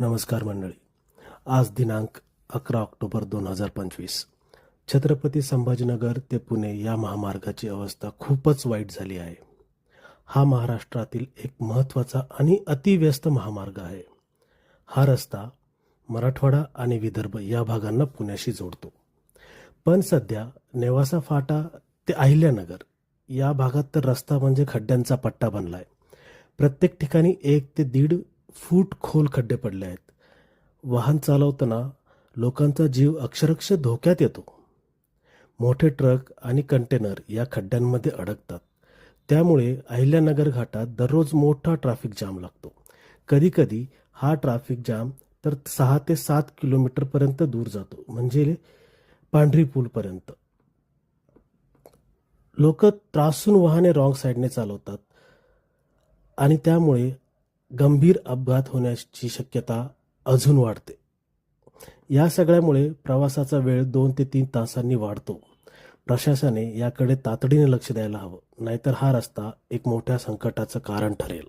नमस्कार मंडळी. आज दिनांक अकरा ऑक्टोबर दोन हजार पंचवीस. छत्रपती संभाजीनगर ते पुणे या महामार्गाची अवस्था खूपच वाईट झाली आहे. हा महाराष्ट्रातील एक महत्त्वाचा आणि अतिव्यस्त महामार्ग आहे. हा रस्ता मराठवाडा आणि विदर्भ या भागांना पुण्याशी जोडतो. पण सध्या नेवासा फाटा ते अहिल्यानगर या भागात तर रस्ता म्हणजे खड्ड्यांचा पट्टा बनलाय. प्रत्येक ठिकाणी एक ते दीड फूट खोल खड्डे पडले आहेत. वाहन चालवताना लोकांचा जीव अक्षरक्ष धोक्यात येतो. मोठे ट्रक आणि कंटेनर या खड्ड्यांमध्ये अडकतात. त्यामुळे अहिल्यानगर घाटात दररोज मोठा ट्रॅफिक जाम लागतो. कधीकधी हा ट्रॅफिक जाम तर सहा ते सात किलोमीटरपर्यंत दूर जातो म्हणजे पांढरी पूलपर्यंत लोक त्रासून वाहने रॉंग साईडने चालवतात आणि त्यामुळे गंभीर अपघात होण्याची शक्यता अजून वाढते. या सगळ्यामुळे प्रवासाचा वेळ दोन ते तीन तासांनी वाढतो. प्रशासनाने याकडे तातडीने लक्ष द्यायला हवं नाहीतर हा रस्ता एक मोठ्या संकटाचं कारण ठरेल.